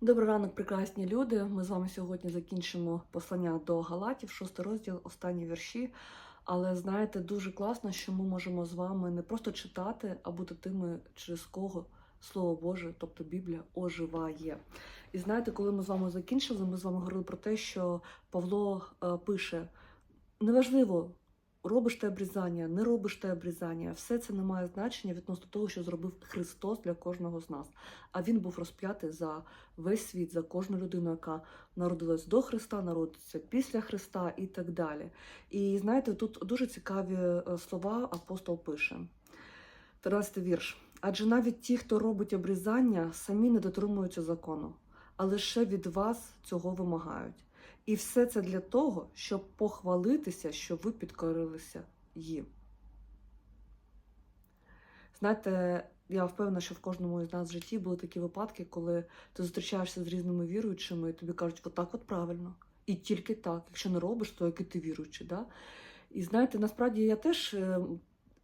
Добрий ранок, прекрасні люди. Ми з вами сьогодні закінчимо послання до Галатів, шостий розділ, останні вірші. Але знаєте, дуже класно, що ми можемо з вами не просто читати, а бути тими, через кого Слово Боже, тобто Біблія, оживає. І знаєте, коли ми з вами закінчили, ми з вами говорили про те, що Павло е, пише: неважливо, робиш ти обрізання, не робиш ти обрізання, все це не має значення відносно того, що зробив Христос для кожного з нас. А він був розп'ятий за весь світ, за кожну людину, яка народилась до Христа, народиться після Христа і так далі. І знаєте, тут дуже цікаві е, слова апостол пише. 13 вірш. Адже навіть ті, хто робить обрізання, самі не дотримуються закону, а лише від вас цього вимагають. І все це для того, щоб похвалитися, що ви підкорилися їм. Знаєте, я впевнена, що в кожному із нас в житті були такі випадки, коли ти зустрічаєшся з різними віруючими, і тобі кажуть, отак от правильно. І тільки так. Якщо не робиш, то який ти віруючий. Да? І знаєте, насправді я теж е,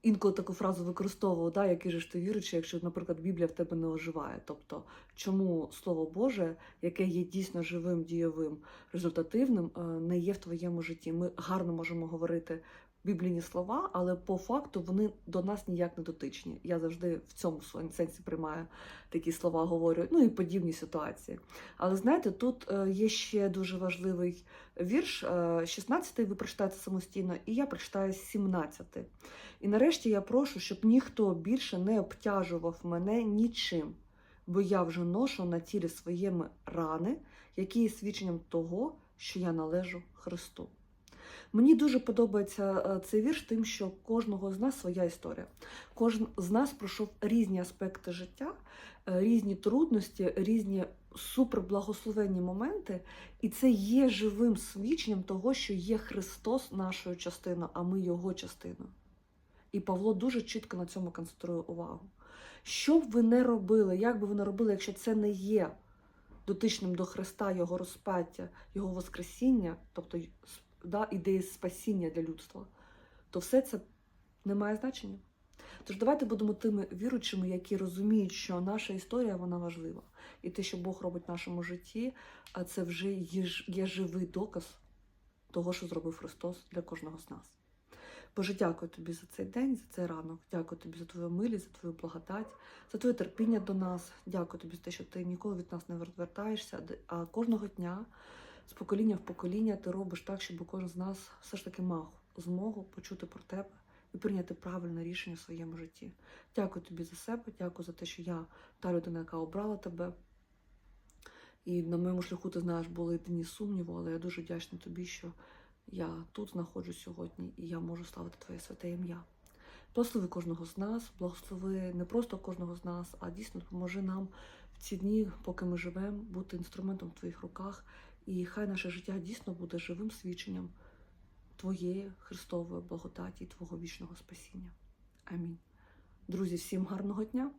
інколи таку фразу використовував, да, який же ж ти віруючий, якщо, наприклад, Біблія в тебе не оживає. Тобто, чому Слово Боже, яке є дійсно живим, дієвим, результативним, е, не є в твоєму житті. Ми гарно можемо говорити біблійні слова, але по факту вони до нас ніяк не дотичні. Я завжди в цьому сенсі приймаю такі слова, говорю, ну і подібні ситуації. Але знаєте, тут е, є ще дуже важливий вірш, 16-й ви прочитаєте самостійно, і я прочитаю 17-й. І нарешті я прошу, щоб ніхто більше не обтяжував мене нічим, бо я вже ношу на тілі своєму рани, які є свідченням того, що я належу Христу. Мені дуже подобається е, цей вірш, тим, що кожного з нас своя історія. Кожен з нас пройшов різні аспекти життя, е, різні трудності, різні суперблагословенні моменти, і це є живим свідченням того, що є Христос нашою частиною, а ми Його частиною. І Павло дуже чітко на цьому концентрує увагу. Що б ви не робили, як би ви не робили, якщо це не є дотичним до Христа, Його розпаття, Його Воскресіння, тобто да, ідеї спасіння для людства, то все це не має значення. Тож давайте будемо тими віруючими, які розуміють, що наша історія вона важлива. І те, що Бог робить в нашому житті, а це вже є живий доказ того, що зробив Христос для кожного з нас. Боже, дякую тобі за цей день, за цей ранок. Дякую тобі за твою милість, за твою благодать, за твоє терпіння до нас. Дякую тобі за те, що ти ніколи від нас не відвертаєшся, а кожного дня з покоління в покоління ти робиш так, щоб кожен з нас все ж таки мав змогу почути про тебе і прийняти правильне рішення в своєму житті. Дякую тобі за себе, дякую за те, що я та людина, яка обрала тебе. І на моєму шляху, ти знаєш, були дні сумніву, але я дуже вдячна тобі, що я тут знаходжусь сьогодні і я можу славити Твоє святе ім'я. Благослови кожного з нас, благослови не просто кожного з нас, а дійсно допоможи нам в ці дні, поки ми живемо, бути інструментом в твоїх руках. І хай наше життя дійсно буде живим свідченням Твоєї Христової благодаті і Твого вічного спасіння. Амінь. Друзі, всім гарного дня!